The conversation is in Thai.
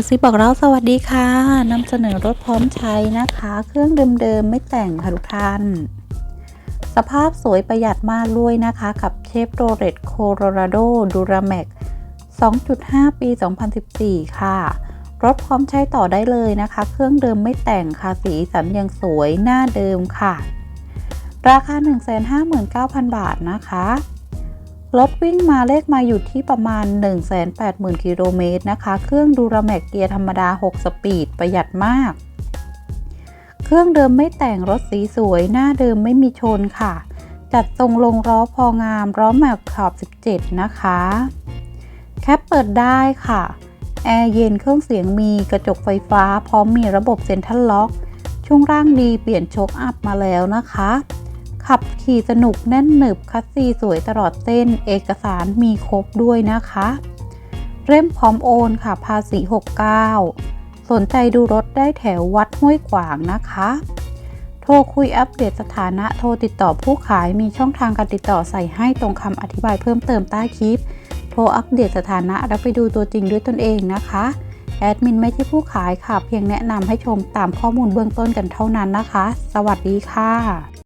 กระซิบบอกเราสวัสดีค่ะนำเสนอรถพร้อมใช้นะคะ เครื่องเดิมๆ ไม่แต่งค่ะทุกท่าน สภาพสวยประหยัดมากด้วยนะคะ กับเชฟโรเลตโคโรราโดดูราแม็ก2.5 ปี 2014 ค่ะ รถพร้อมใช้ต่อได้เลยนะคะ เครื่องเดิมไม่แต่งค่ะ สีสันยังสวยหน้าเดิมค่ะ ราคา 159,000 บาทนะคะ รถวิ่งมาเลขมาอยู่ที่ประมาณ 180,000 กิโลเมตรนะคะ เครื่องดูราแมกเกียร์ธรรมดา 6 สปีด ประหยัดมาก เครื่องเดิมไม่แต่งรถสีสวย หน้าเดิมไม่มีชนค่ะ จัดทรงลงล้อพองามล้อแม็กขอบ 17 นะคะ แคปเปิดได้ค่ะ แอร์เย็นเครื่องเสียงมีกระจกไฟฟ้า พร้อมมีระบบเซ็นทรัลล็อก ช่วงล่างดีเปลี่ยนโชคอัพมาแล้วนะคะ ขับขี่สนุกแน่นหนึบคัสซีสวยตลอดเส้น เอกสารมีครบด้วยนะคะ เร่มพร้อมโอนค่ะภาษี 69 สนใจดูรถได้แถววัดห้วยขวางนะคะ โทรคุยอัปเดตสถานะโทรติดต่อผู้ขายมีช่องทางการติดต่อใส่ให้ตรงคำอธิบายเพิ่มเติมใต้คลิป โทรอัปเดตสถานะแล้วไปดูตัวจริงด้วยตนเองนะคะแอดมินไม่ใช่ผู้ขายค่ะ เพียงแนะนำให้ชมตามข้อมูลเบื้องต้นกันเท่านั้นนะคะ สวัสดีค่ะ